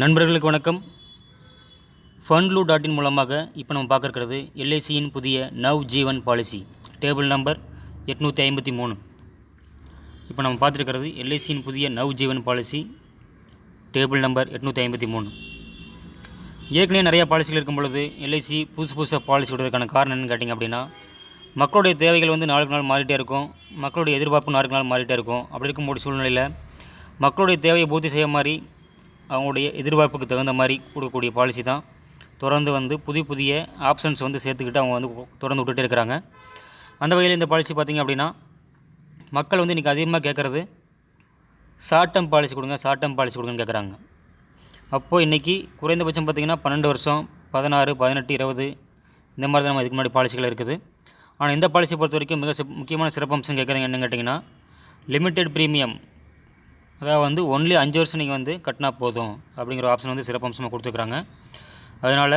நண்பர்களுக்கு வணக்கம். ஃபண்ட்லூ dot in மூலமாக இப்போ நம்ம பார்க்குறது எல்ஐசியின் புதிய Nav Jeevan policy table number எட்நூற்றி ஐம்பத்தி மூணு. இப்போ நம்ம பார்த்துருக்கிறது எல்ஐசியின் புதிய Nav Jeevan policy table number எட்நூற்றி ஐம்பத்தி மூணு. ஏற்கனவே நிறையா பாலிசிகள் இருக்கும் பொழுது எல்ஐசி புதுசு புதுசாக பாலிசி விடுறதுக்கான காரணம் என்னன்னு கேட்டிங்க அப்படின்னா மக்களுடைய தேவைகள் வந்து நாளுக்கு நாள் மாறிட்டே இருக்கும் மக்களுடைய எதிர்பார்ப்பு நாளுக்கு நாள் மாறிட்டே இருக்கும். அப்படி இருக்கும்போது சூழ்நிலையில் மக்களுடைய தேவையை பூர்த்தி செய்ய மாதிரி அவங்களுடைய எதிர்பார்ப்புக்கு தகுந்த மாதிரி கொடுக்கக்கூடிய பாலிசி தான். தொடர்ந்து வந்து புதிய புதிய ஆப்ஷன்ஸ் வந்து சேர்த்துக்கிட்டு அவங்க வந்து தொடர்ந்து விட்டுட்டே இருக்கிறாங்க. அந்த வகையில் இந்த பாலிசி பார்த்திங்க அப்படின்னா மக்கள் வந்து இன்றைக்கி அதிகமாக கேட்குறது ஷார்ட் டேர்ம் பாலிசி கொடுங்க ஷார்ட் டேர்ம் பாலிசி கொடுங்கன்னு கேட்குறாங்க. அப்போது இன்றைக்கி குறைந்தபட்சம் பார்த்திங்கன்னா பன்னெண்டு வருஷம் பதினாறு பதினெட்டு இருபது இந்த மாதிரி தான் நம்ம இதுக்கு முன்னாடி பாலிசிகள் இருக்குது. ஆனால் இந்த பாலிசியை பொறுத்த வரைக்கும் மிக சிறப்பு- முக்கியமான சிறப்பம்சம் கேட்குறீங்க என்னன்னு கேட்டிங்கன்னா லிமிட்டெட் ப்ரீமியம் அதாவது வந்து ஒன்லி அஞ்சு வருஷம் நீங்கள் வந்து கட்டினா போதும் அப்படிங்கிற ஆப்ஷன் வந்து சிறப்பம்சமாக கொடுத்துருக்குறாங்க அதனால்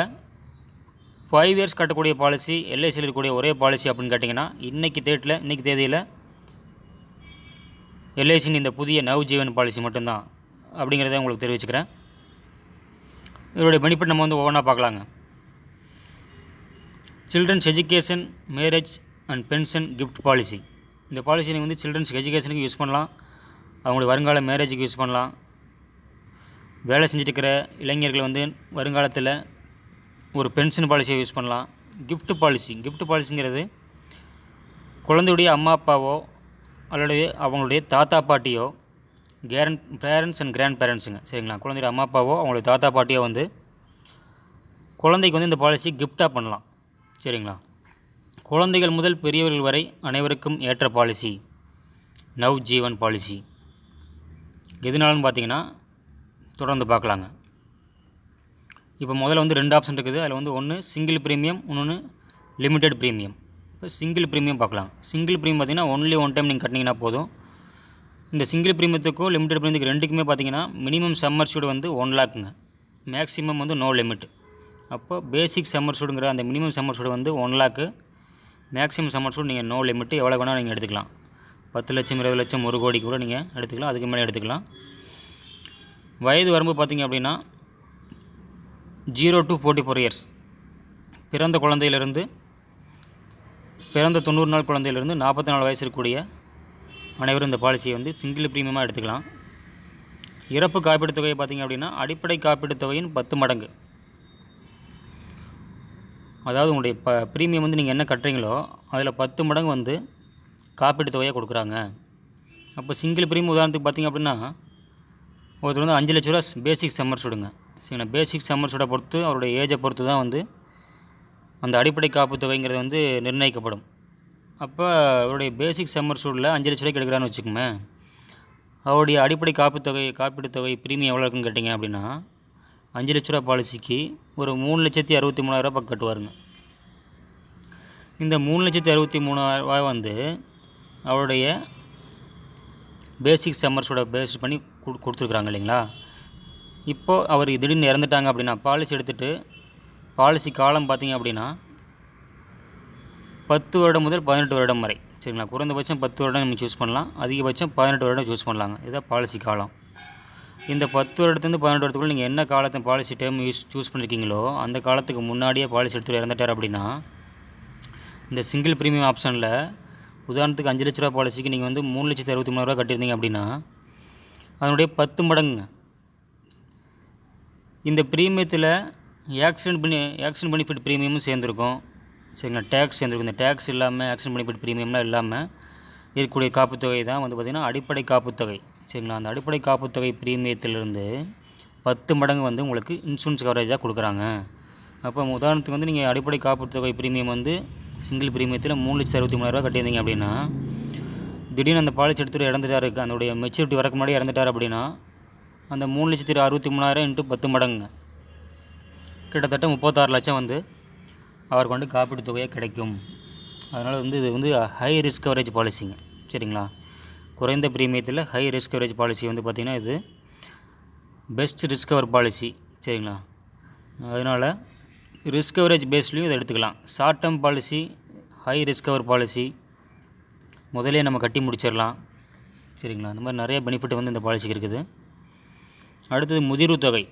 ஃபைவ் இயர்ஸ் கட்டக்கூடிய பாலிசி எல்ஐசியில் இருக்கக்கூடிய ஒரே பாலிசி அப்படின்னு கேட்டிங்கன்னா இன்றைக்கி டேட்டில் இன்றைக்கி தேதியில் எல்ஐசியின் இந்த புதிய நவ் ஜீவன் பாலிசி மட்டும்தான் அப்படிங்கிறத உங்களுக்கு தெரிவிச்சுக்கிறேன். இதோடைய பெனிஃபிட் நம்ம வந்து ஒவ்வொன்றா பார்க்கலாங்க. Children's education marriage and pension gift policy இந்த பாலிசி நீங்கள் வந்து சில்ட்ரன்ஸ் எஜுகேஷனுக்கு யூஸ் பண்ணலாம். அவங்களுடைய வருங்கால மேரேஜுக்கு யூஸ் பண்ணலாம். வேலை செஞ்சுட்டு இருக்கிற இளைஞர்கள் வந்து வருங்காலத்தில் ஒரு பென்ஷன் பாலிசியை யூஸ் பண்ணலாம். கிஃப்ட் பாலிசி கிஃப்ட் பாலிசிங்கிறது குழந்தையுடைய அம்மா அப்பாவோ அல்லது அவங்களுடைய தாத்தா பாட்டியோ கேரன் பேரண்ட்ஸ் அண்ட் கிராண்ட் பேரண்ட்ஸுங்க சரிங்களா? குழந்தையுடைய அம்மா அப்பாவோ அவங்களுடைய தாத்தா பாட்டியோ வந்து குழந்தைக்கு வந்து இந்த பாலிசி கிஃப்டாக பண்ணலாம். சரிங்களா? குழந்தைகள் முதல் பெரியவர்கள் வரை அனைவருக்கும் ஏற்ற பாலிசி நவ் ஜீவன் பாலிசி எதுனாலும் பார்த்தீங்கன்னா தொடர்ந்து பார்க்கலாங்க. இப்போ முதல்ல வந்து ரெண்டு ஆப்ஷன் இருக்குது. அதில் வந்து ஒன்று சிங்கிள் ப்ரீமியம் இன்னொன்று லிமிடெட் ப்ரீமியம் இப்போ சிங்கிள் ப்ரீமியம் பார்க்கலாம். சிங்கிள் ப்ரீமியம் பார்த்தீங்கன்னா ஒன்லி ஒன் டைம் நீங்கள் கட்டினீங்கன்னா போதும். இந்த சிங்கிள் ப்ரீமியத்துக்கும் லிமிடெட் ப்ரீமியத்துக்கு ரெண்டுக்குமே பார்த்தீங்கன்னா மினிமம் சம்மர் ஷூட் வந்து ஒன் லேக்குங்க மேக்ஸிமம் வந்து நோ லிமிட் அப்போ பேசிக் சம்மர் ஷூடுங்கிற அந்த மினிமம் சம்மர் ஷூட் வந்து one lakh maximum sum assured நீங்கள் நோ லிமிட் எவ்வளோ வேணால் நீங்கள் எடுத்துக்கலாம். பத்து லட்சம் இருபது லட்சம் ஒரு கோடி கூட நீங்கள் எடுத்துக்கலாம். அதுக்கு மேலே எடுத்துக்கலாம். வயது வரம்பு பார்த்தீங்க அப்படின்னா zero to forty four years பிறந்த குழந்தையிலிருந்து பிறந்த தொண்ணூறு நாள் குழந்தையிலிருந்து நாற்பத்தி நாலு வயசு இருக்கக்கூடிய அனைவரும் இந்த பாலிசியை வந்து சிங்கிள் ப்ரீமியமாக எடுத்துக்கலாம். இறப்பு காப்பீட்டுத் தொகையை பார்த்தீங்க அப்படின்னா அடிப்படை காப்பீட்டுத் தொகையின் பத்து மடங்கு. அதாவது உங்களுடைய ப ப்ரீமியம் வந்து நீங்கள் என்ன கட்டுறீங்களோ அதில் பத்து மடங்கு வந்து காப்பீட்டுத் தொகையாக கொடுக்குறாங்க. அப்போ சிங்கிள் ப்ரீமியம் உதாரணத்துக்கு பார்த்தீங்க அப்படின்னா ஒருத்தர் வந்து அஞ்சு லட்ச ரூபா பேசிக் சம்மர் சூடுங்க. சரிங்களா? பேசிக் சம்மர் சூடை பொறுத்து அவருடைய ஏஜை பொறுத்து தான் வந்து அந்த அடிப்படை காப்புத் தொகைங்கிறது வந்து நிர்ணயிக்கப்படும். அப்போ அவருடைய பேசிக் சம்மர் சூடில் அஞ்சு லட்ச ரூபாய்க்கு எடுக்கிறான்னு வச்சுக்கோமே. அவருடைய அடிப்படை காப்புத் தொகை காப்பீட்டு தொகை ப்ரீமியம் எவ்வளோ இருக்குன்னு கேட்டிங்க அப்படின்னா அஞ்சு லட்ச ரூபா பாலிசிக்கு ஒரு மூணு லட்சத்தி அறுபத்தி மூணாயிரம் பக்கம் கட்டுவாருங்க இந்த மூணு லட்சத்தி அறுபத்தி மூணாயிரரூபா வந்து அவருடைய பேசிக் சம்மர்ஸோட பேஸ் பண்ணி கொடு கொடுத்துருக்குறாங்க இல்லைங்களா? இப்போது அவர் திடீர்னு இறந்துட்டாங்க அப்படின்னா பாலிசி எடுத்துகிட்டு பாலிசி காலம் பார்த்திங்க அப்படின்னா பத்து வருடம் முதல் பதினெட்டு வருடம் வரை. சரிங்களா? குறைந்தபட்சம் பத்து வருடம் நம்ம சூஸ் பண்ணலாம். அதிகபட்சம் பதினெட்டு வருடம் சூஸ் பண்ணலாங்க. இதுதான் பாலிசி காலம். இந்த பத்து வருடத்துலேருந்து பதினெட்டு வருடத்துக்குள்ள நீங்கள் என்ன காலத்தை பாலிசி டைம் யூஸ் சூஸ் பண்ணியிருக்கீங்களோ அந்த காலத்துக்கு முன்னாடியே பாலிசி எடுத்துகிட்டு இறந்துட்டார் அப்படின்னா இந்த சிங்கிள் ப்ரீமியம் ஆப்ஷனில் உதாரணத்துக்கு அஞ்சு லட்ச ரூபா பாலிசிக்கு நீங்கள் வந்து மூணு லட்சத்தி அறுபத்தி மூணு ரூபா கட்டியிருந்தீங்க அப்படின்னா அதனுடைய பத்து மடங்குங்க. இந்த ப்ரீமியத்தில் ஆக்சிடென்ட் பண்ணி ஆக்சிடென்ட் பெனிஃபிட் ப்ரீமியமும் சேர்ந்துருக்கும். சரிங்களா? டேக்ஸ் சேர்ந்துருக்கும். இந்த டேக்ஸ் இல்லாமல் ஆக்சிடென்ட் பெனிஃபிட் ப்ரீமியம்லாம் இல்லாமல் இருக்கக்கூடிய காப்புத்தொகை தான் வந்து பார்த்திங்கன்னா அடிப்படை காப்புத்தொகை. சரிங்களா? அந்த அடிப்படை காப்புத்தொகை ப்ரீமியத்திலிருந்து பத்து மடங்கு வந்து உங்களுக்கு இன்சூரன்ஸ் கவரேஜாக கொடுக்குறாங்க. அப்போ உதாரணத்துக்கு வந்து நீங்கள் அடிப்படை காப்புத்தொகை ப்ரீமியம் வந்து சிங்கிள் பிரீமியத்தில் மூணு லட்சத்தி அறுபத்தி மூணாயிரரூவா கட்டியிருந்தீங்க அப்படின்னா திடீர்னு அந்த பாலிசி எடுத்துகிட்டு இறந்துட்டாரு அதனுடைய மெச்சூரிட்டி வரக்கு முன்னாடி இறந்துட்டார் அப்படின்னா அந்த மூணு லட்சத்தி அறுபத்தி மூணாயிரம் இன்ட்டு பத்து மடங்குங்க கிட்டத்தட்ட முப்பத்தாறு லட்சம் வந்து அவருக்கு வந்து காப்பீட்டு தொகையாக கிடைக்கும். அதனால் வந்து இது வந்து ஹை ரிஸ்க் கவரேஜ் பாலிசிங்க சரிங்களா? குறைந்த பிரீமியத்தில் ஹை ரிஸ்க் கவரேஜ் பாலிசி வந்து பார்த்திங்கன்னா இது பெஸ்ட் ரிஸ்க் கவர் பாலிசி சரிங்களா? அதனால் ரிஸ்க் கவரேஜ் பேஸ்லேயும் இதை எடுத்துக்கலாம். Short term policy high risk cover policy முதலே நம்ம கட்டி முடிச்சிடலாம். சரிங்களா? அந்த மாதிரி நிறைய பெனிஃபிட் வந்து இந்த பாலிசிக்கு இருக்குது. அடுத்தது முதிர்வு தொகை.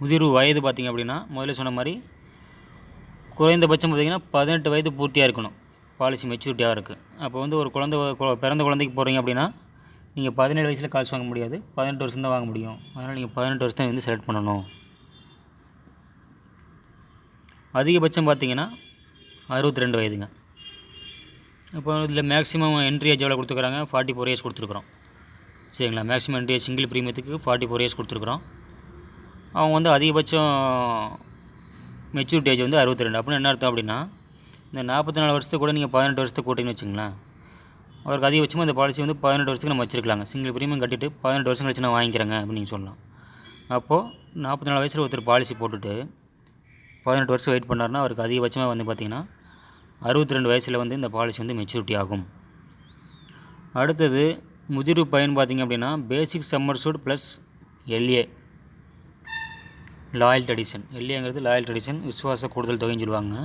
முதிர்வு வயது பார்த்திங்க அப்படின்னா முதல்ல சொன்ன மாதிரி குறைந்தபட்சம் பார்த்திங்கன்னா பதினெட்டு வயது பூர்த்தியாக இருக்கணும். பாலிசி மெச்சூரிட்டியாக இருக்குது அப்போ வந்து ஒரு குழந்தை கு- பிறந்த குழந்தைக்கு போகிறீங்க அப்படின்னா நீங்கள் பதினேழு வயசில் காசு வாங்க முடியாது. பதினெட்டு வருஷம் தான் வாங்க முடியும். அதனால் நீங்கள் பதினெட்டு வருஷம் வந்து செலக்ட் பண்ணணும். அதிகபட்சம் பார்த்தீங்கன்னா அறுபத்தி ரெண்டு வயதுங்க. இப்போ இதில் மேக்ஸிமம் என்ட்ரி ஏஜ் எவ்வளோ கொடுத்துருக்குறாங்க? ஃபார்ட்டி ஃபோர் இயர்ஸ் கொடுத்துருக்குறோம். சரிங்களா? மேக்ஸிமம் என்ட்ரி ஏஜ் சிங்கிள் ப்ரீமியத்துக்கு ஃபார்ட்டி ஃபோர் இயர்ஸ் கொடுத்துருக்குறோம். அவங்க வந்து அதிகபட்சம் மெச்சூரிட்டி ஏஜ் வந்து அறுபத்தி ரெண்டு அப்படின்னு என்ன அர்த்தம் அப்படின்னா இந்த நாற்பத்தி நாலு வருஷத்துக்கு கூட நீங்கள் பதினெட்டு வருஷத்துக்கு கூட்டிங்கன்னு வச்சுங்களேன் அவருக்கு அதிகபட்சமாக இந்த பாலிசி வந்து பதினெட்டு வருஷத்துக்கு நம்ம வச்சிருக்கலாங்க. சிங்கிள் ப்ரீமியம் கட்டிட்டு பதினெட்டு வருஷம் கழிச்சு நான் வாங்கிக்கிறேங்க அப்படின்னு சொல்லலாம். அப்போது நாற்பத்தி நாலு வயசில் ஒருத்தர் பாலிசி போட்டுட்டு பதினெட்டு வருஷம் வெயிட் பண்ணார்னா அவருக்கு அதிகபட்சமாக வந்து பார்த்திங்கன்னா அறுபத்தி ரெண்டு வயசில் வந்து இந்த பாலிசி வந்து மெச்சூரிட்டி ஆகும். அடுத்தது முதிர்வு பயன் பார்த்திங்க அப்படின்னா basic sum assured plus LA loyalty addition எல்ஏங்கிறது loyal addition விசுவாச கூடுதல் தொகைன்னு சொல்லுவாங்க.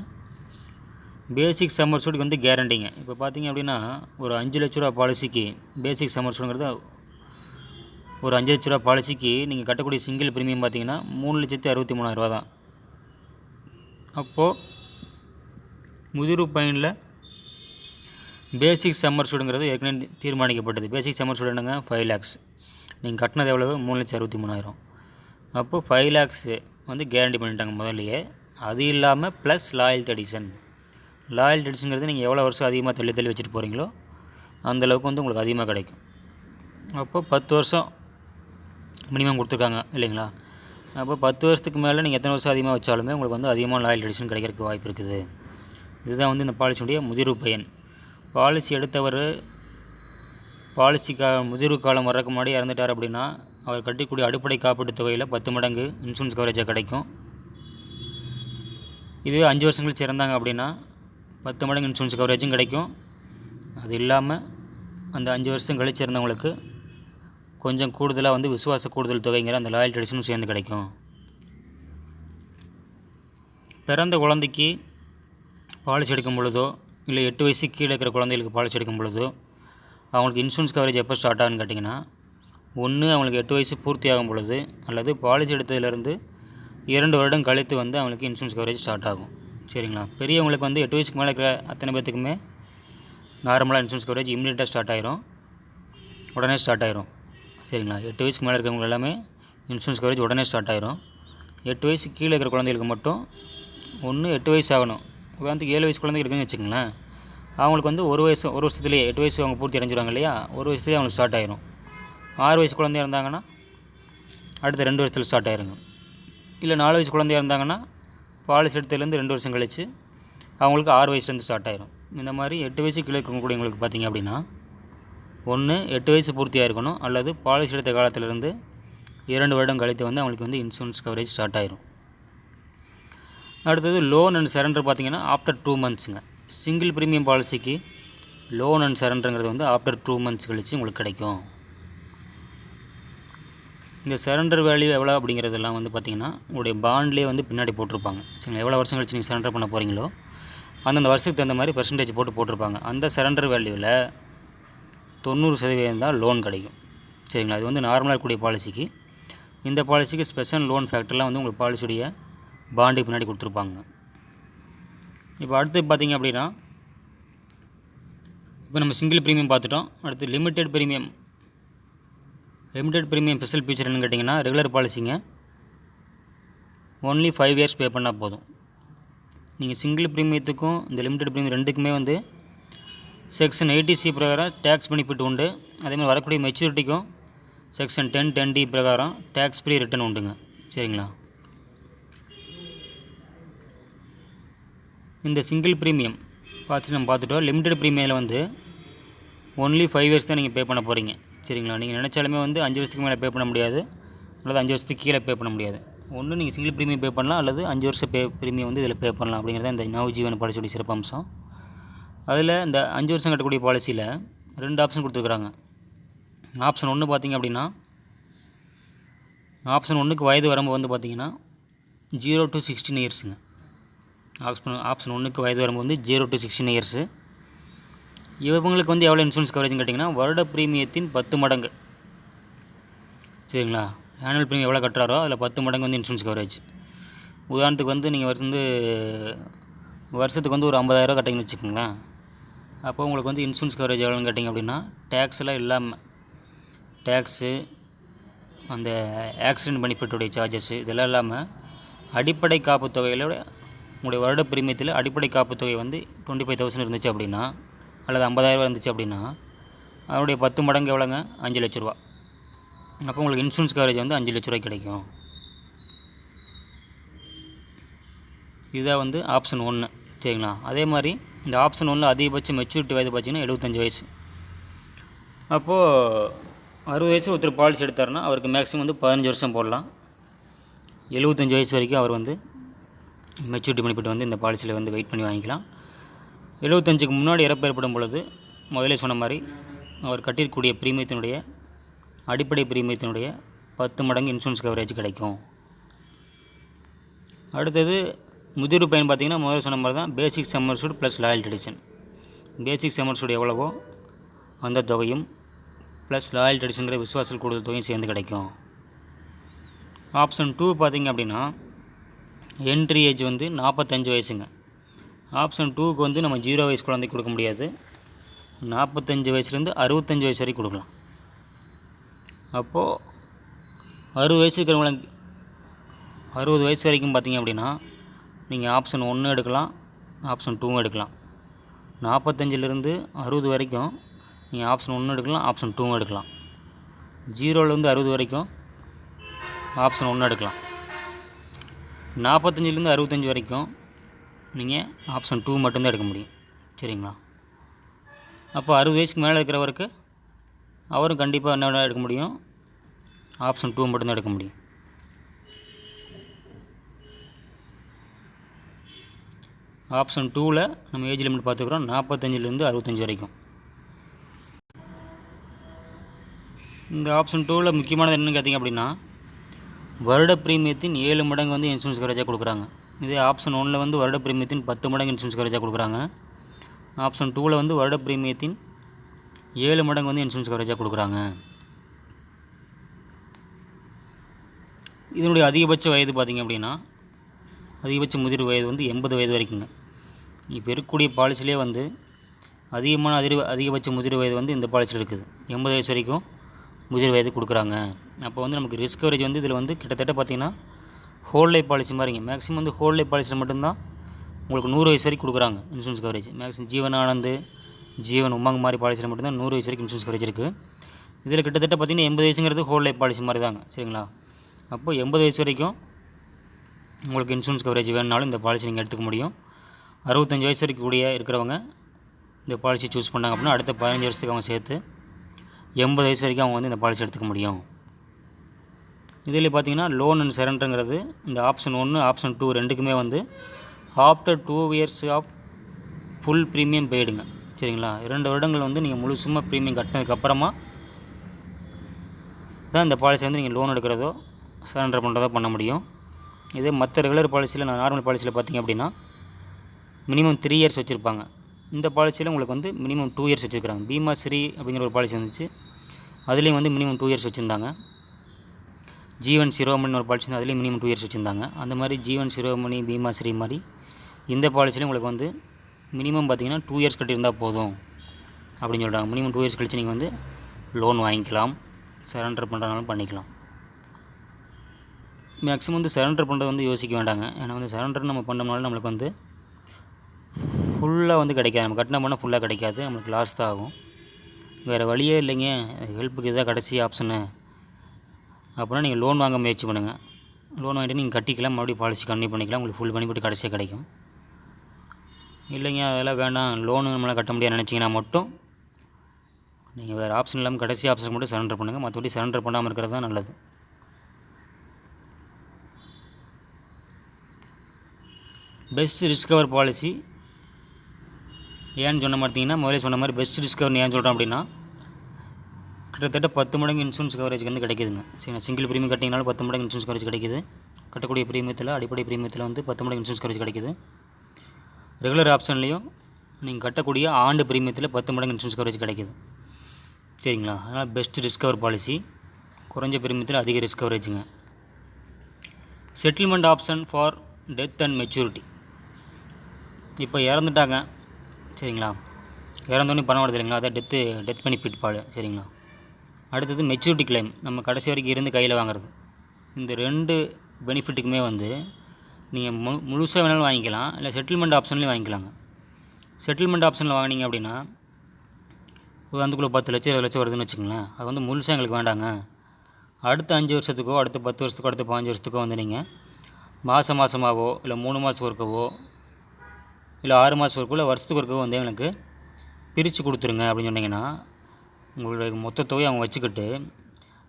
பேசிக் சம்மர் சூட்டுக்கு வந்து கேரண்டிங்க இப்போ பார்த்தீங்க அப்படின்னா ஒரு அஞ்சு லட்ச ரூபா பாலிசிக்கு பேசிக் சம்மர் சூடுங்கிறது ஒரு அஞ்சு லட்ச ரூபா பாலிசிக்கு நீங்கள் கட்டக்கூடிய சிங்கிள் ப்ரீமியம் பார்த்தீங்கன்னா மூணு லட்சத்தி அறுபத்தி மூணாயிரரூவா தான் அப்போது முதிர்வு பயனில் பேசிக் சம்மர் சூடுங்கிறது ஏற்கனவே தீர்மானிக்கப்பட்டது. பேசிக் சம்மர் சூடு என்னங்க ஃபைவ் லேக்ஸ் நீங்கள் கட்டினது எவ்வளவு? மூணு லட்சம் அறுபத்தி மூணாயிரம். அப்போது ஃபைவ் லேக்ஸு வந்து கேரண்டி பண்ணிட்டாங்க முதல்லையே. அது இல்லாமல் ப்ளஸ் லாயல்டி அடிஷன் லாயல்டி அடிஷனுங்கிறது நீங்கள் எவ்வளோ வருஷம் அதிகமாக தள்ளி தள்ளி வச்சுட்டு போகிறீங்களோ அந்தளவுக்கு வந்து உங்களுக்கு அதிகமாக கிடைக்கும். அப்போ பத்து வருஷம் மினிமம் கொடுத்துருக்காங்க இல்லைங்களா? அப்போ பத்து வருஷத்துக்கு மேலே நீங்கள் எத்தனை வருஷம் அதிகமாக வச்சாலுமே உங்களுக்கு வந்து அதிகமாக லாயல் அடிஷன் கிடைக்கிறதுக்கு வாய்ப்பு இருக்குது. இதுதான் வந்து இந்த பாலிசியுடைய முதிர்வு பயன். பாலிசி எடுத்தவர் பாலிசி கா முதிர்வு காலம் வர்றதுக்கு முன்னாடி இறந்துட்டார் அப்படின்னா அவர் கட்டிக்கூடிய அடிப்படை காப்பீட்டுத் தொகையில் பத்து மடங்கு இன்சூரன்ஸ் கவரேஜாக கிடைக்கும். இதுவே அஞ்சு வருஷம் கழிச்சு இறந்தாங்க அப்படின்னா பத்து மடங்கு இன்சூரன்ஸ் கவரேஜும் கிடைக்கும். அது இல்லாமல் அந்த அஞ்சு வருஷம் கழிச்சு இருந்தவங்களுக்கு கொஞ்சம் கூடுதலாக வந்து விசுவாச கூடுதல் தொகைங்கிற அந்த லாயல் ட்ரெடிஷனும் சேர்ந்து கிடைக்கும். பிறந்த குழந்தைக்கு பாலிசி எடுக்கும் பொழுதோ இல்லை எட்டு வயசு கீழே இருக்கிற குழந்தைகளுக்கு பாலிசி எடுக்கும் பொழுதோ அவங்களுக்கு இன்சூரன்ஸ் கவரேஜ் எப்போ ஸ்டார்ட் ஆகுன்னு கேட்டிங்கன்னா ஒன்று அவங்களுக்கு எட்டு வயசு பூர்த்தி ஆகும் பொழுது அல்லது பாலிசி எடுத்ததுலேருந்து இரண்டு வருடம் கழித்து வந்து அவங்களுக்கு இன்சூரன்ஸ் கவரேஜ் ஸ்டார்ட் ஆகும். சரிங்களா? பெரியவங்களுக்கு வந்து எட்டு வயசுக்கு மேலே இருக்கிற அத்தனை பேர்த்துக்குமே நார்மலாக இன்சூரன்ஸ் கவரேஜ் இம்மிடியட்டாக ஸ்டார்ட் ஆயிரும். உடனே ஸ்டார்ட் ஆயிரும். சரிங்களா. எட்டு வயசுக்கு மேலே இருக்கிறவங்க எல்லாமே இன்சூரன்ஸ் கவரேஜ் உடனே ஸ்டார்ட் ஆயிரும். எட்டு வயசு கீழே இருக்கிற குழந்தைகளுக்கு மட்டும் ஒன்று எட்டு வயசு ஆகணும். உதாரணத்துக்கு ஏழு வயசு குழந்தைங்க இருக்குன்னு வச்சுக்கோங்களேன். அவங்களுக்கு வந்து ஒரு வயசு ஒரு வருஷத்துலேயே எட்டு வயசு அவங்க பூர்த்தி அடைஞ்சிருவாங்க இல்லையா? ஒரு வயசுலேயே அவங்களுக்கு ஸ்டார்ட் ஆயிரும். ஆறு வயசு குழந்தையா இருந்தாங்கன்னா அடுத்த ரெண்டு வருஷத்தில் ஸ்டார்ட் ஆயிருங்க. இல்லை நாலு வயசு குழந்தையா இருந்தாங்கன்னா பாலிசி எடுத்ததுலேருந்து ரெண்டு வருஷம் கழித்து அவங்களுக்கு ஆறு வயசுலேருந்து ஸ்டார்ட் ஆயிரும். இந்த மாதிரி எட்டு வயசு கீழே இருக்கக்கூடியவங்களுக்கு பார்த்தீங்க அப்படின்னா ஒன்று எட்டு வயசு பூர்த்தியாக இருக்கணும். அல்லது பாலிசி எடுத்த காலத்திலேருந்து இரண்டு வருடம் கழித்து வந்து அவங்களுக்கு வந்து இன்சூரன்ஸ் கவரேஜ் ஸ்டார்ட் ஆயிரும். அடுத்தது லோன் அண்ட் சரண்டர் பார்த்தீங்கன்னா ஆஃப்டர் டூ மந்த்ஸுங்க சிங்கிள் ப்ரீமியம் பாலிசிக்கு லோன் அண்ட் சரண்டருங்கிறது வந்து ஆஃப்டர் டூ மந்த்ஸ் கழிச்சு உங்களுக்கு கிடைக்கும். இந்த சரண்டர் வேல்யூ எவ்வளோ அப்படிங்கிறதெல்லாம் வந்து பார்த்திங்கன்னா உங்களுடைய பாண்ட்லேயே வந்து பின்னாடி போட்டிருப்பாங்க. சரிங்களா? எவ்வளோ வருஷம் கழிச்சு நீங்கள் சரண்டர் பண்ண போகிறீங்களோ அந்தந்த வருஷத்துக்கு தகுந்த மாதிரி பர்சன்டேஜ் போட்டு போட்டிருப்பாங்க. அந்த சரண்டர் வேல்யூவில் தொண்ணூறு சதவீதம் தான் லோன் கிடைக்கும். சரிங்களா? இது வந்து நார்மலாக இருக்கக்கூடிய பாலிசிக்கு இந்த பாலிசிக்கு ஸ்பெஷல் லோன் ஃபேக்டர்லாம் வந்து உங்களுக்கு பாலிசியுடைய பாண்டுக்கு பின்னாடி கொடுத்துருப்பாங்க. இப்போ அடுத்து பார்த்திங்க அப்படின்னா இப்போ நம்ம சிங்கிள் ப்ரீமியம் பார்த்துட்டோம். அடுத்து limited premium limited premium special feature என்னன்னு கேட்டிங்கன்னா ரெகுலர் பாலிசிங்க ஒன்லி ஃபைவ் இயர்ஸ் பே பண்ணால் போதும். நீங்கள் சிங்கிள் ப்ரீமியத்துக்கும் இந்த லிமிடெட் ப்ரீமியம் ரெண்டுக்குமே வந்து செக்ஷன் எயிட்டி சி பிரகாரம் டேக்ஸ் பெனிஃபிட் உண்டு. அதேமாதிரி வரக்கூடிய மெச்சூரிட்டிக்கும் செக்ஷன் டென் டென் டி பிரகாரம் டேக்ஸ் ஃப்ரீ ரிட்டர்ன் உண்டுங்க. சரிங்களா? இந்த சிங்கிள் ப்ரீமியம் பார்த்து நம்ம பார்த்துட்டோம். லிமிடெட் ப்ரீமியமில் வந்து ஒன்லி ஃபைவ் இயர்ஸ் தான் நீங்கள் பே பண்ண போகிறீங்க சரிங்களா? நீங்கள் நினச்சாலுமே வந்து அஞ்சு வருஷத்துக்கு மேலே பே பண்ண முடியாது. அல்லது அஞ்சு வருஷத்துக்கு கீழே பே பண்ண முடியாது. ஒன்று நீங்கள் சிங்கிள் ப்ரீமியம் பே பண்ணலாம். அல்லது அஞ்சு வருஷம் பே ப்ரீமியம் வந்து இதில் பே பண்ணலாம். அப்படிங்கிறத இந்த நவஜீவன் பாலிசியோட சிறப்பம்சம். அதில் இந்த அஞ்சு வருஷம் கட்டக்கூடிய பாலிசியில் ரெண்டு ஆப்ஷன் கொடுத்துருக்குறாங்க. ஆப்ஷன் ஒன்று பார்த்தீங்க அப்படின்னா ஆப்ஷன் ஒன்றுக்கு வயது வரம்பு வந்து பார்த்தீங்கன்னா ஜீரோ டு சிக்ஸ்டீன் இயர்ஸுங்க ஆப்ஷன் ஆப்ஷன் ஒன்றுக்கு வயது வரம்பு வந்து ஜீரோ டு சிக்ஸ்டீன் இயர்ஸு இவங்களுக்கு வந்து எவ்வளோ இன்சூரன்ஸ் கவரேஜ்னு கேட்டிங்கன்னா வருட ப்ரீமியத்தின் பத்து மடங்கு. சரிங்களா? ஆனுவல் ப்ரீமியம் எவ்வளோ கட்டுறாரோ அதில் பத்து மடங்கு வந்து இன்சூரன்ஸ் கவரேஜ் உதாரணத்துக்கு வந்து நீங்கள் வந்து வருஷத்துக்கு வந்து ஒரு ஐம்பதாயிரரூவா கட்டிங்கன்னு வச்சுக்கோங்களேன். அப்போ உங்களுக்கு வந்து இன்சூரன்ஸ் கவரேஜ் எவ்வளோன்னு கேட்டிங்க அப்படின்னா டேக்ஸ் எல்லாம் இல்லாமல் டேக்ஸு அந்த ஆக்சிடென்ட் பெனிஃபிட்டுடைய சார்ஜஸ்ஸு இதெல்லாம் இல்லாமல் அடிப்படை காப்பு தொகையில உங்களுடைய வருட பிரீமியத்தில் அடிப்படை காப்பு தொகை வந்து டுவெண்ட்டி ஃபைவ் தௌசண்ட் இருந்துச்சு அப்படின்னா அல்லது ஐம்பதாயிரரூவா இருந்துச்சு அப்படின்னா அதனுடைய பத்து மடங்கு எவ்வளோங்க அஞ்சு லட்ச ரூபா. அப்போ உங்களுக்கு இன்சூரன்ஸ் கவரேஜ் வந்து அஞ்சு லட்ச ரூபா கிடைக்கும். இதுதான் வந்து ஆப்ஷன் ஒன்று சரிங்களா? அதே மாதிரி இந்த ஆப்ஷன் ஒன்றில் அதிகபட்ச மெச்சூரிட்டி வயது பார்த்தீங்கன்னா எழுபத்தஞ்சு வயசு. அப்போது அறுபது வயசு ஒருத்தர் பாலிசி எடுத்தாருன்னா அவருக்கு மேக்ஸிமம் வந்து பதினஞ்சு வருஷம் போடலாம். எழுபத்தஞ்சு வயசு வரைக்கும் அவர் வந்து மெச்சூரிட்டி பெனிஃபிட் வந்து இந்த பாலிசியில் வந்து வெயிட் பண்ணி வாங்கிக்கலாம். எழுபத்தஞ்சுக்கு முன்னாடி இறப்பு ஏற்படும் பொழுது முதலே சொன்ன மாதிரி அவர் கட்டியிருக்கக்கூடிய பிரீமியத்தினுடைய அடிப்படை பிரீமியத்தினுடைய பத்து மடங்கு இன்சூரன்ஸ் கவரேஜ் கிடைக்கும். அடுத்தது முதிர்வு பயன் பார்த்தீங்கன்னா முதல்ல சொன்ன மாதிரி தான் basic sum assured plus loyalty addition basic sum assured எவ்வளவோ அந்த தொகையும் ப்ளஸ் லாயல் ட்ரெடிஷனுங்கிற விசுவாசல் கூடுதல் தொகையும் சேர்ந்து கிடைக்கும். ஆப்ஷன் டூ பார்த்தீங்க அப்படின்னா என்ட்ரி ஏஜ் வந்து நாற்பத்தஞ்சு வயசுங்க. ஆப்ஷன் டூக்கு வந்து நம்ம ஜீரோ வயசு குழந்தைக்கு கொடுக்க முடியாது. நாற்பத்தஞ்சு வயசுலேருந்து அறுபத்தஞ்சு வயசு வரைக்கும் கொடுக்கலாம். அப்போது அறுபது வயசு இருக்கிறவங்களுக்கு அறுபது வயசு வரைக்கும் பார்த்தீங்க அப்படின்னா நீங்கள் ஆப்ஷன் ஒன்று எடுக்கலாம் ஆப்ஷன் டூவும் எடுக்கலாம். நாற்பத்தஞ்சிலேருந்து அறுபது வரைக்கும் நீங்கள் ஆப்ஷன் ஒன்று எடுக்கலாம் ஆப்ஷன் டூவும் எடுக்கலாம். ஜீரோலேருந்து அறுபது வரைக்கும் ஆப்ஷன் ஒன்று எடுக்கலாம். நாற்பத்தஞ்சிலேருந்து அறுபத்தஞ்சி வரைக்கும் நீங்கள் ஆப்ஷன் டூ மட்டும்தான் எடுக்க முடியும். சரிங்களா? அப்போ அறுபது வயசுக்கு மேலே இருக்கிறவருக்கு அவரும் கண்டிப்பாக என்ன எடுக்க முடியும் ஆப்ஷன் டூ மட்டும்தான் எடுக்க முடியும். ஆப்ஷன் டூவில் நம்ம ஏஜ் லிமிட் பார்த்துக்குறோம். நாற்பத்தஞ்சிலேருந்து அறுபத்தஞ்சி வரைக்கும். இந்த ஆப்ஷன் டூவில் முக்கியமானது என்னென்னு கேட்டிங்க அப்படின்னா வருட பிரீமியத்தின் ஏழு மடங்கு வந்து இன்சூரன்ஸ் கவரேஜாக கொடுக்குறாங்க. இதே ஆப்ஷன் ஒனில் வந்து வருட பிரீமியத்தின் பத்து மடங்கு இன்சூரன்ஸ் கவரேஜாக கொடுக்குறாங்க. ஆப்ஷன் டூவில் வந்து வருட பிரீமியத்தின் ஏழு மடங்கு வந்து இன்சூரன்ஸ் கவரேஜாக கொடுக்குறாங்க. இதனுடைய அதிகபட்ச வயது பார்த்திங்க அப்படின்னா அதிகபட்ச முதிர்வு வயது வந்து எண்பது வயது வரைக்குங்க. இப்போ இருக்கக்கூடிய பாலிசிலே வந்து அதிகமான அதிர்வு அதிகபட்ச முதிர் வயது வந்து இந்த பாலிசியில் இருக்குது. எண்பது வயசு வரைக்கும் முதிர் வயது கொடுக்குறாங்க. அப்போ வந்து நமக்கு ரிஸ்க் கவரேஜ் வந்து இதில் வந்து கிட்டத்தட்ட பார்த்திங்கன்னா ஹோல் லைஃப் பாலிசி மாதிரிங்க மேக்ஸிமம் வந்து ஹோல் லைஃப் பாலிசியில் மட்டும்தான் உங்களுக்கு நூறு வயசு வரைக்கும் கொடுக்குறாங்க insurance coverage maximum Jeevan Anand Jeevan Umang மாதிரி பாலிசியில் மட்டும்தான் நூறு வயசு வரைக்கும் இன்சூரன்ஸ் கவரேஜ் இருக்குது இதில் கிட்டத்தட்ட பார்த்திங்கன்னா எண்பது வயசுங்கிறது ஹோல் லைஃப் பாலிசி மாதிரி தாங்க சரிங்களா? அப்போது எண்பது வயசு வரைக்கும் உங்களுக்கு இன்சூரன்ஸ் கவரேஜ் வேணுனாலும் இந்த பாலிசி நீங்கள் எடுத்துக்க முடியும். அறுபத்தஞ்சு வயசு வரைக்கும் இருக்கிறவங்க இந்த பாலிசி சூஸ் பண்ணாங்க அப்படின்னா அடுத்த பதினஞ்சு வருஷத்துக்கு அவங்க சேர்த்து எண்பது வயசு வரைக்கும் அவங்க வந்து இந்த பாலிசி எடுத்துக்க முடியும். இதில் பார்த்தீங்கன்னா லோன் அண்ட் சரண்டருங்கிறது இந்த ஆப்ஷன் ஒன்று ஆப்ஷன் டூ ரெண்டுக்குமே வந்து after two years of full premium பெய்டுங்க சரிங்களா? இரண்டு வருடங்கள் வந்து நீங்கள் முழுசுமாக ப்ரீமியம் கட்டினதுக்கப்புறமா தான் இந்த பாலிசி வந்து நீங்கள் லோன் எடுக்கிறதோ சரண்டர் பண்ணுறதோ பண்ண முடியும். இதே மற்ற ரெகுலர் பாலிசியில் நான் நார்மல் பாலிசியில் பார்த்திங்க அப்படின்னா மினிமம் த்ரீ இயர்ஸ் வச்சுருப்பாங்க. இந்த பாலிசியில் உங்களுக்கு வந்து மினிமம் டூ இயர்ஸ் வச்சுருக்காங்க பீமா ஸ்ரீ அப்படிங்கிற ஒரு பாலிசி வந்துச்சு. அதுலேயும் வந்து மினிமம் டூ இயர்ஸ் வச்சுருந்தாங்க. ஜீவன் சிரோமணின்னு ஒரு பாலிசி அதுலேயும் மினிமம் டூ இயர்ஸ் வச்சுருந்தாங்க. அந்த மாதிரி ஜீவன் சிரோமணி பீமா ஸ்ரீ மாதிரி இந்த பாலிசிலையும் உங்களுக்கு வந்து மினிமம் பார்த்திங்கன்னா டூ இயர்ஸ் கட்டியிருந்தால் போதும் அப்படின்னு சொல்கிறாங்க மினிமம் டூ இயர்ஸ் கழிச்சு நீங்கள் வந்து லோன் வாங்கிக்கலாம். சரண்டர் பண்ணுறதுனாலும் பண்ணிக்கலாம். மேக்ஸிமம் வந்து சரண்டர் பண்ணுறது வந்து யோசிக்க வேண்டாங்க. ஏன்னா வந்து சரண்டர் நம்ம பண்ணோம்னால நம்மளுக்கு வந்து ஃபுல்லாக வந்து கிடைக்காது. நம்ம கட்டின பண்ணால் ஃபுல்லாக கிடைக்காது. நம்மளுக்கு லாஸ் தான் ஆகும். வேறு வழியே இல்லைங்க. ஹெல்ப்புக்கு இதாக கடைசி ஆப்ஷனு அப்படின்னா நீங்கள் லோன் வாங்க முயற்சி பண்ணுங்கள் லோன் வாங்கிட்டு நீங்கள் கட்டிக்கலாம். மறுபடியும் பாலிசி கம்மி பண்ணிக்கலாம். உங்களுக்கு ஃபுல் பெனிஃபிட் கடைசியாக கிடைக்கும். இல்லைங்க அதெல்லாம் வேண்டாம் லோனு நம்மளால் கட்ட முடியாது நினச்சிங்கன்னா மட்டும் நீங்கள் வேறு ஆப்ஷன் இல்லாமல் கடைசி ஆப்ஷன் மட்டும் சரண்டர் பண்ணுங்கள் மற்றபடி சரண்டர் பண்ணாமல் இருக்கிறது தான் நல்லது. பெஸ்ட் ரிஸ்கவர் பாலிசி ஏன்னு சொன்ன பார்த்தீங்கன்னா முதல்ல சொன்ன மாதிரி பெஸ்ட் ரிஸ்கவர் ஏன் சொல்கிறோம் அப்படின்னா கிட்டத்தட்ட பத்து மடங்கு இன்சூரன்ஸ் கவரேஜ் வந்து கிடைக்குதுங்க. சரிங்களா? சிங்கிள் ப்ரீமியம் கட்டிங்கனாலும் பத்து மடங்கு இன்சூரன்ஸ் கவரேஜ் கிடைக்குது. கட்டக்கூடிய ப்ரீமியத்தில் அடிப்படை ப்ரீமியத்தில் வந்து பத்து மடங்கு இன்சூரன்ஸ் கவரேஜ் கிடைக்குது. ரெகுலர் ஆப்ஷன்லேயும் நீங்கள் கட்டக்கூடிய ஆண்டு ப்ரீமியத்தில் பத்து மடங்கு இன்சூரன்ஸ் கவரேஜ் கிடைக்குது. சரிங்களா? அதனால் பெஸ்ட் ரிஸ்கவர் பாலிசி குறைஞ்ச பிரீமியத்தில் அதிக risk கவரேஜுங்க settlement option for death and maturity இப்போ இறந்துட்டாங்க. சரிங்களா? இறந்தோடனே பணம் வருது இல்லைங்களா? அதான் டெத்து டெத் பெனிஃபிட் பாடு. சரிங்களா? அடுத்தது மெச்சூரிட்டி கிளைம் நம்ம கடைசி வரைக்கும் இருந்து கையில் வாங்குறது. இந்த ரெண்டு பெனிஃபிட்டுக்குமே வந்து நீங்கள் மு முழுசாக வேணாலும் வாங்கிக்கலாம். இல்லை செட்டில்மெண்ட் ஆப்ஷன்லேயும் வாங்கிக்கலாங்க. செட்டில்மெண்ட் ஆப்ஷனில் வாங்கினீங்க அப்படின்னா உதாரணத்துக்குள்ள பத்து லட்சம் இருபது லட்சம் வருதுன்னு வச்சுக்கோங்களேன். அது வந்து முழுசாக எங்களுக்கு வேண்டாங்க. அடுத்த அஞ்சு வருஷத்துக்கோ அடுத்த பத்து வருஷத்துக்கோ அடுத்த பாஞ்சு வருஷத்துக்கோ வந்து நீங்கள் மாதம் மாதமாகவோ இல்லை மூணு மாதம் ஒருக்கவோ இல்லை ஆறு மாதம் ஒருக்கோ வருஷத்துக்கு ஒருக்கவோ வந்து எங்களுக்கு பிரித்து கொடுத்துருங்க அப்படின்னு சொன்னீங்கன்னா உங்களுடைய மொத்த தொகையை அவங்க வச்சுக்கிட்டு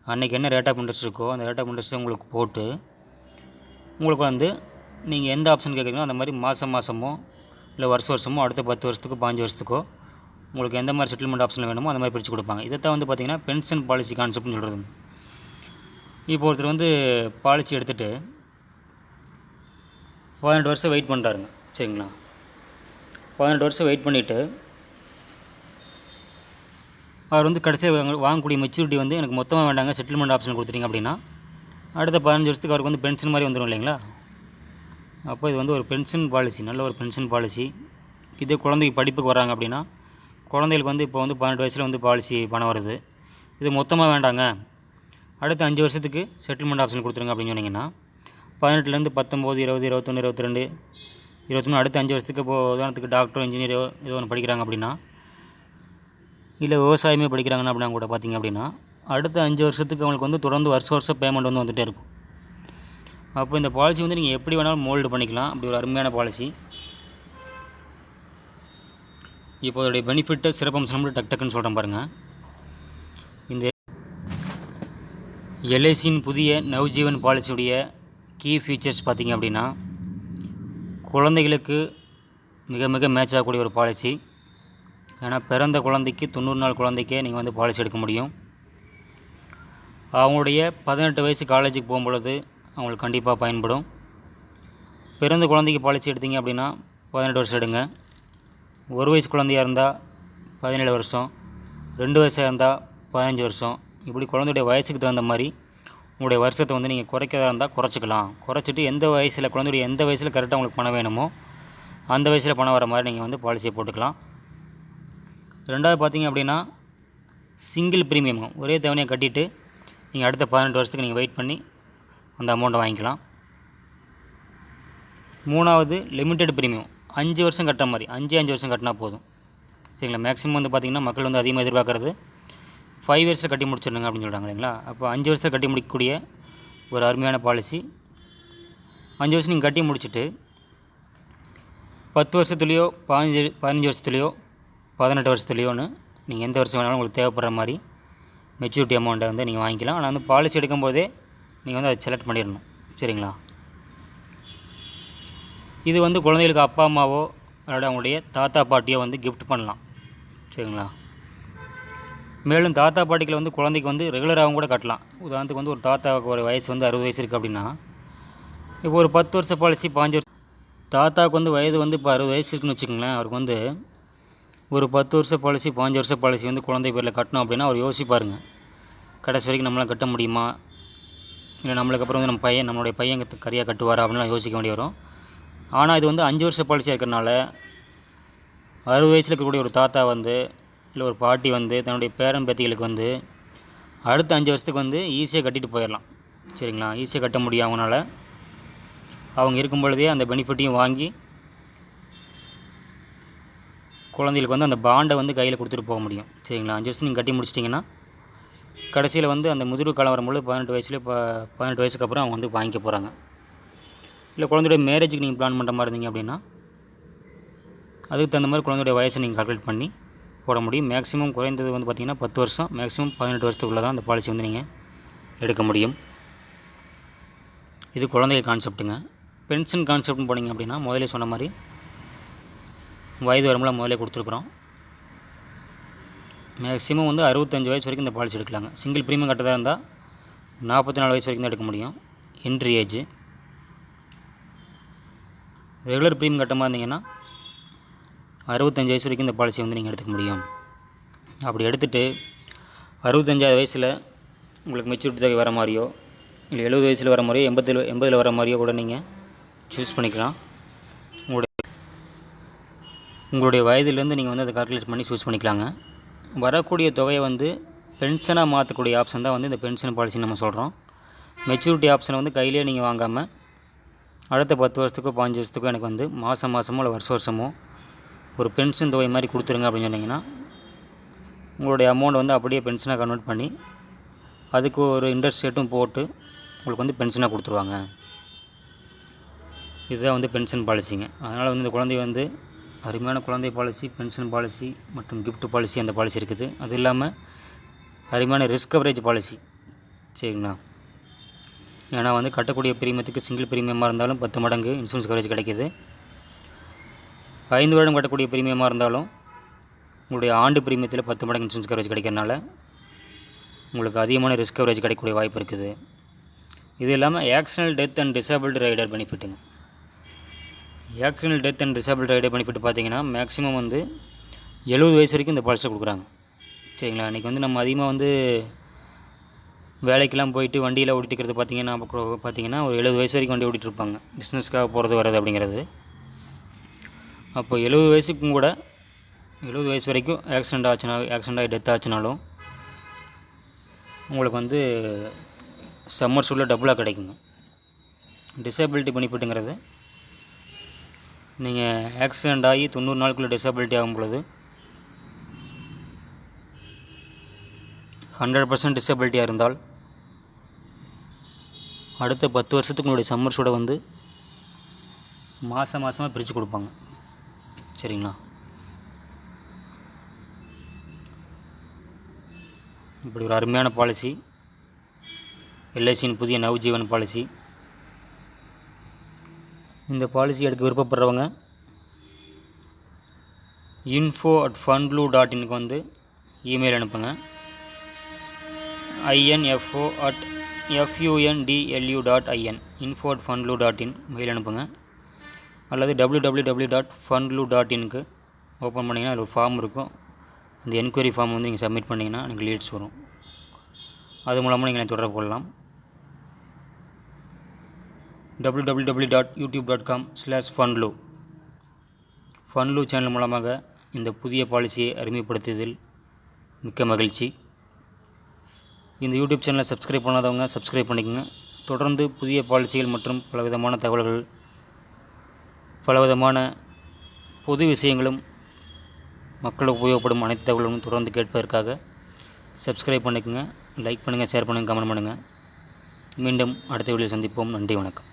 அன்றைக்கி என்ன ரேட் ஆஃப் இன்ட்ரெஸ்ட் இருக்கோ அந்த ரேட் ஆஃப் இன்ட்ரெஸ்ட்டை உங்களுக்கு போட்டு உங்களுக்கு வந்து நீங்கள் எந்த ஆப்ஷன் கேட்குறீங்களோ அந்த மாதிரி மாதம் மாதமோ இல்லை வருஷ வருஷமோ அடுத்த பத்து வருஷத்துக்கோ பாஞ்சு வருஷத்துக்கோ உங்களுக்கு எந்த மாதிரி செட்டில்மெண்ட் ஆப்ஷன் வேணுமோ அந்த மாதிரி பிரித்து கொடுப்பாங்க. இதைத்தான் வந்து பார்த்திங்கன்னா பென்ஷன் பாலிசி கான்செப்ட்னு சொல்கிறது இப்போ ஒருத்தர் வந்து பாலிசி எடுத்துகிட்டு பதினெட்டு வருஷம் வெயிட் பண்ணுறாருங்க சரிங்களா? பதினெட்டு வருஷம் வெயிட் பண்ணிவிட்டு அவர் வந்து கடைசியாக வாங்கக்கூடிய மெச்சூரிட்டி வந்து எனக்கு மொத்தமாக வேண்டாங்க செட்டில்மெண்ட் ஆப்ஷன் கொடுத்துட்டீங்க அப்படின்னா அடுத்த பதினஞ்சு வருஷத்துக்கு அவருக்கு வந்து பென்ஷன் மாதிரி வந்துடும் இல்லைங்களா? அப்போ இது வந்து ஒரு பென்ஷன் பாலிசி நல்ல ஒரு பென்ஷன் பாலிசி இதே குழந்தைக்கு படிப்புக்கு வராங்க அப்படின்னா குழந்தைகளுக்கு வந்து இப்போ வந்து பன்னெண்டு வயசில் வந்து பாலிசி பணம் வருது. இது மொத்தமாக வேண்டாங்க. அடுத்த அஞ்சு வருஷத்துக்கு செட்டில்மெண்ட் ஆப்ஷன் கொடுத்துருங்க அப்படின்னு சொன்னீங்கன்னா பதினெட்டுலேருந்து பத்தொம்போது இருபது இருபத்தொன்று இருபத்தி ரெண்டு இருபத்தொன்று அடுத்த அஞ்சு வருஷத்துக்கு இப்போ உதாரணத்துக்கு டாக்டரோ இன்ஜினியரோ ஏதோ ஒன்று படிக்கிறாங்க அப்படின்னா இல்லை விவசாயமே படிக்கிறாங்கன்னா அப்படின்னா கூட பார்த்தீங்க அப்படின்னா அடுத்த அஞ்சு வருஷத்துக்கு அவங்களுக்கு வந்து தொடர்ந்து வருஷ வருஷம் பேமெண்ட் வந்து வந்துகிட்டே இருக்கும். அப்போ இந்த பாலிசி வந்து நீங்கள் எப்படி வேணாலும் மோல்டு பண்ணிக்கலாம். அப்படி ஒரு அருமையான பாலிசி இப்போ அதோடைய பெனிஃபிட்டு சிறப்பம்சம் டக் டக்குன்னு சொல்கிறேன் பாருங்கள் இந்த எல்ஐசியின் புதிய நவ்ஜீவன் பாலிசியுடைய கீ ஃபீச்சர்ஸ் பார்த்தீங்க அப்படின்னா குழந்தைகளுக்கு மிக மிக மேட்ச் ஆகக்கூடிய ஒரு பாலிசி ஏன்னா பிறந்த குழந்தைக்கு தொண்ணூறு நாள் குழந்தைக்கே நீங்கள் வந்து பாலிசி எடுக்க முடியும். அவங்களுடைய பதினெட்டு வயசு காலேஜுக்கு போகும்பொழுது அவங்களுக்கு கண்டிப்பாக பயன்படும். பிறந்த குழந்தைக்கு பாலிசி எடுத்தீங்க அப்படின்னா பதினெட்டு வருஷம் எடுங்க. ஒரு வயசு குழந்தையாக இருந்தால் பதினேழு வருஷம். ரெண்டு வயசாக இருந்தால் பதினஞ்சு வருஷம். இப்படி குழந்தையுடைய வயசுக்கு தகுந்த மாதிரி உங்களுடைய வருஷத்தை வந்து நீங்கள் குறைக்கிறதா இருந்தால் குறைச்சிக்கலாம். குறைச்சிட்டு எந்த வயசில் குழந்தையுடைய எந்த வயசில் கரெக்டாக உங்களுக்கு பணம் வேணுமோ அந்த வயசில் பணம் வர மாதிரி நீங்கள் வந்து பாலிசியை போட்டுக்கலாம். ரெண்டாவது பார்த்தீங்க அப்படின்னா சிங்கிள் ப்ரீமியம் ஒரே தவணையை கட்டிட்டு நீங்கள் அடுத்த பதினெட்டு வருஷத்துக்கு நீங்கள் வெயிட் பண்ணி அந்த அமௌண்ட்டை வாங்கிக்கலாம். மூணாவது லிமிட்டெட் ப்ரீமியம் அஞ்சு வருஷம் கட்டுற மாதிரி அஞ்சு அஞ்சு வருஷம் கட்டினா போதும். சரிங்களா? மேக்ஸிமம் வந்து பார்த்திங்கன்னா மக்கள் வந்து அதிகமாக எதிர்பார்க்குறது ஃபைவ் இயர்ஸில் கட்டி முடிச்சிடுங்க அப்படின்னு சொல்கிறாங்க இல்லைங்களா? அப்போ அஞ்சு வருஷத்தில் கட்டி முடிக்கக்கூடிய ஒரு அருமையான பாலிசி அஞ்சு வருஷம் நீங்கள் கட்டி முடிச்சுட்டு பத்து வருஷத்துலேயோ பதினஞ்சு பதினஞ்சு வருஷத்துலேயோ பதினெட்டு வருஷத்துலேயோன்னு நீங்கள் எந்த வருஷம் வேணாலும் உங்களுக்கு தேவைப்படுற மாதிரி மெச்சூரிட்டி அமௌண்ட்டை வந்து நீங்கள் வாங்கிக்கலாம். ஆனால் வந்து பாலிசி எடுக்கும்போதே நீங்கள் வந்து அதை செலக்ட் பண்ணிடணும். சரிங்களா? இது வந்து குழந்தைகளுக்கு அப்பா அம்மாவோ அதோட அவங்களுடைய தாத்தா பாட்டியோ வந்து கிஃப்ட் பண்ணலாம். சரிங்களா? மேலும் தாத்தா பாட்டிகளை வந்து குழந்தைக்கு வந்து ரெகுலராகவும் கூட கட்டலாம். உதாரணத்துக்கு வந்து ஒரு தாத்தாவுக்கு ஒரு வயசு வந்து அறுபது வயசு இருக்குது அப்படின்னா இப்போ ஒரு பத்து வருஷ பாலிசி பாஞ்சு வருஷம் தாத்தாவுக்கு வந்து வயது வந்து இப்போ அறுபது வயசு இருக்குன்னு வச்சுக்கோங்களேன் அவருக்கு வந்து ஒரு பத்து வருஷ பாலிசி பாஞ்சு வருஷ பாலிசி வந்து குழந்தை பேரில் கட்டணும் அப்படின்னா அவர் யோசிப்பாருங்க கடைசி வரைக்கும் நம்மளால் கட்ட முடியுமா? இல்லை நம்மளுக்கு அப்புறம் வந்து நம்ம பையன் நம்மளுடைய பையன் கரியாக கட்டுவாரா அப்படின்லாம் யோசிக்க வேண்டி வரும். ஆனால் இது வந்து அஞ்சு வருஷ பாலிசியாக இருக்கிறனால அறுபது வயசில் இருக்கக்கூடிய ஒரு தாத்தா வந்து இல்லை ஒரு பாட்டி வந்து தன்னுடைய பேரன் பேத்திகளுக்கு வந்து அடுத்த அஞ்சு வருஷத்துக்கு வந்து ஈஸியாக கட்டிட்டு போயிடலாம். சரிங்களா? ஈஸியாக கட்ட முடியும் அவங்களால. அவங்க இருக்கும் பொழுதே அந்த பெனிஃபிட்டையும் வாங்கி குழந்தைகளுக்கு வந்து அந்த பாண்டை வந்து கையில் கொடுத்துட்டு போக முடியும். சரிங்களா? அஞ்சு வருஷம் நீங்கள் கட்டி முடிச்சிட்டிங்கன்னா கடைசியில் வந்து அந்த முதிர்வு காலம் வரும்போது பதினெட்டு வயசுலேயே இப்போ பதினெட்டு வயசுக்கு அப்புறம் அவங்க வந்து வாங்கிக்க போகிறாங்க இல்லை குழந்தையுடைய மேரேஜுக்கு நீங்கள் பிளான் பண்ணுற மாதிரி இருந்தீங்க அப்படின்னா அதுக்கு தகுந்த மாதிரி குழந்தையுடைய வயசை நீங்கள் கால்குலேட் பண்ணி போட முடியும். மேக்ஸிமம் குறைந்தது வந்து பார்த்திங்கன்னா பத்து வருஷம். மேக்ஸிமம் பதினெட்டு வருஷத்துக்குள்ளே தான் அந்த பாலிசி வந்து நீங்கள் எடுக்க முடியும். இது குழந்தைகள் கான்செப்ட்டுங்க பென்ஷன் கான்செப்ட்னு போனீங்க அப்படின்னா முதல்ல சொன்ன மாதிரி வயது வரம்புல முதல்ல கொடுத்துருக்குறோம். மேக்ஸிமம் வந்து அறுபத்தஞ்சு வயசு வரைக்கும் இந்த பாலிசி எடுக்கலாங்க. சிங்கிள் ப்ரீமியம் கட்டதாக இருந்தால் நாற்பத்தி நாலு வயசு வரைக்கும் தான் எடுக்க முடியும். என்ட்ரி ஏஜ் ரெகுலர் ப்ரீமியம் கட்டமாக இருந்தீங்கன்னா அறுபத்தஞ்சு வயசு வரைக்கும் இந்த பாலிசி வந்து நீங்கள் எடுத்துக்க முடியும். அப்படி எடுத்துகிட்டு அறுபத்தஞ்சாவது வயசில் உங்களுக்கு மெச்சூரிட்டி தொகை வர மாதிரியோ இல்லை எழுபது வயசில் வர மாதிரியோ எண்பத்தில் எண்பதில் வர மாதிரியோ கூட நீங்கள் சூஸ் பண்ணிக்கலாம். உங்களுடைய உங்களுடைய வயதிலேருந்து நீங்கள் வந்து அதை கால்குலேட் பண்ணி சூஸ் பண்ணிக்கலாங்க. வரக்கூடிய தொகையை வந்து பென்ஷனாக மாற்றக்கூடிய ஆப்ஷன் தான் வந்து இந்த பென்ஷன் பாலிசி நம்ம சொல்கிறோம் மெச்சூரிட்டி ஆப்ஷனை வந்து கையிலே நீங்கள் வாங்காமல் அடுத்த பத்து வருஷத்துக்கோ பாஞ்சு வருஷத்துக்கோ எனக்கு வந்து மாதம் மாதமோ இல்லை வருஷ வருஷமோ ஒரு பென்ஷன் தொகை மாதிரி கொடுத்துருங்க அப்படின்னு சொன்னீங்கன்னா உங்களுடைய அமௌண்ட் வந்து அப்படியே பென்ஷனாக கன்வெர்ட் பண்ணி அதுக்கு ஒரு இன்ட்ரெஸ்ட் ரேட்டும் போட்டு உங்களுக்கு வந்து பென்ஷனாக கொடுத்துருவாங்க. இதுதான் வந்து பென்ஷன் பாலிசிங்க அதனால் வந்து இந்த குழந்தை வந்து அருமையான குழந்தை பாலிசி பென்ஷன் பாலிசி மற்றும் கிஃப்ட் பாலிசி அந்த பாலிசி இருக்குது. அது இல்லாமல் அருமையான ரிஸ்க் கவரேஜ் பாலிசி சரிங்களா? ஏன்னா வந்து கட்டக்கூடிய பிரீமியத்துக்கு சிங்கிள் பிரீமியமாக இருந்தாலும் பத்து மடங்கு இன்சூரன்ஸ் கவரேஜ் கிடைக்கிது. ஐந்து வருடம் கட்டக்கூடிய பிரீமியமாக இருந்தாலும் உங்களுடைய ஆண்டு பிரீமியத்தில் பத்து மடங்கு இன்சூரன்ஸ் கவரேஜ் கிடைக்கிறனால உங்களுக்கு அதிகமான ரிஸ்க் கவரேஜ் கிடைக்கக்கூடிய வாய்ப்பு இருக்குது. இது இல்லாமல் accident death and disability rider பெனிஃபிட்டுங்க accident death and disable rider benefit பார்த்தீங்கன்னா மேக்ஸிமம் வந்து எழுபது வயசு வரைக்கும் இந்த பாலிசியை கொடுக்குறாங்க. சரிங்களா? இன்றைக்கி வந்து நம்ம அதிகமாக வந்து வேலைக்கெல்லாம் போயிட்டு வண்டியில் ஓட்டிட்டு இருக்கிறது பார்த்தீங்கன்னா அப்போ பார்த்தீங்கன்னா ஒரு எழுபது வயசு வரைக்கும் வண்டி ஓட்டிகிட்டு இருப்பாங்க. பிஸ்னஸ்க்காக போகிறது வர்றது அப்படிங்கிறது. அப்போ எழுபது வயசுக்கும் கூட எழுபது வயசு வரைக்கும் ஆக்சிடெண்ட் ஆச்சுனா ஆக்சிடெண்ட் ஆகி டெத் ஆச்சுனாலும் உங்களுக்கு வந்து சம்மர் சூழலில் டபுளாக கிடைக்குங்க. டிசபிலிட்டி பெனிஃபிட்டுங்கிறது நீங்கள் ஆக்சிடெண்ட் ஆகி தொண்ணூறு நாளுக்குள்ளே டிசபிலிட்டி ஆகும் பொழுது ஹண்ட்ரட் பர்சன்ட் டிசபிலிட்டியாக இருந்தால் அடுத்த பத்து வருஷத்துக்கு உங்களுடைய சம்மர் சூடை வந்து மாதம் மாதமாக பிரித்து கொடுப்பாங்க. சரிங்களா? இப்படி ஒரு அருமையான பாலிசி எல்ஐசியின் புதிய நவஜீவன் பாலிசி இந்த பாலிசி எடுக்க விருப்பப்படுறவங்க இன்ஃபோ அட் ஃபன்ப்ளூ டாட் இன்க்கு வந்து இமெயில் அனுப்புங்க. I N F O at F U N D L U dot I N info at funblu dot in mail அனுப்புங்க. அல்லது W W W dot funlu dot இன்க்கு open பண்ணிங்கன்னா அதில் ஒரு form இருக்கும். அந்த என்கொயரி ஃபார்ம் வந்து நீங்கள் சப்மிட் பண்ணிங்கன்னா எனக்கு லீட்ஸ் வரும். அது மூலமாக நீங்கள் தொடர்பு கொள்ளலாம். W W W dot YouTube dot com slash funlu funlu channel மூலமாக இந்த புதிய பாலிசியை அறிமுகப்படுத்தியதில் மிக்க மகிழ்ச்சி. இந்த யூடியூப் சேனலை சப்ஸ்கிரைப் பண்ணாதவங்க சப்ஸ்கிரைப் பண்ணிக்கோங்க. தொடர்ந்து புதிய பாலிசிகள் மற்றும் பலவிதமான தகவல்கள் பலவிதமான பொது விஷயங்களும் மக்களுக்கு உபயோகப்படும் அனைத்து தகவல்களும் தொடர்ந்து கேட்பதற்காக சப்ஸ்கிரைப் பண்ணிக்கோங்க லைக் பண்ணுங்கள் ஷேர் பண்ணுங்கள் கமெண்ட் பண்ணுங்கள் மீண்டும் அடுத்த வீடியோ சந்திப்போம். நன்றி வணக்கம்.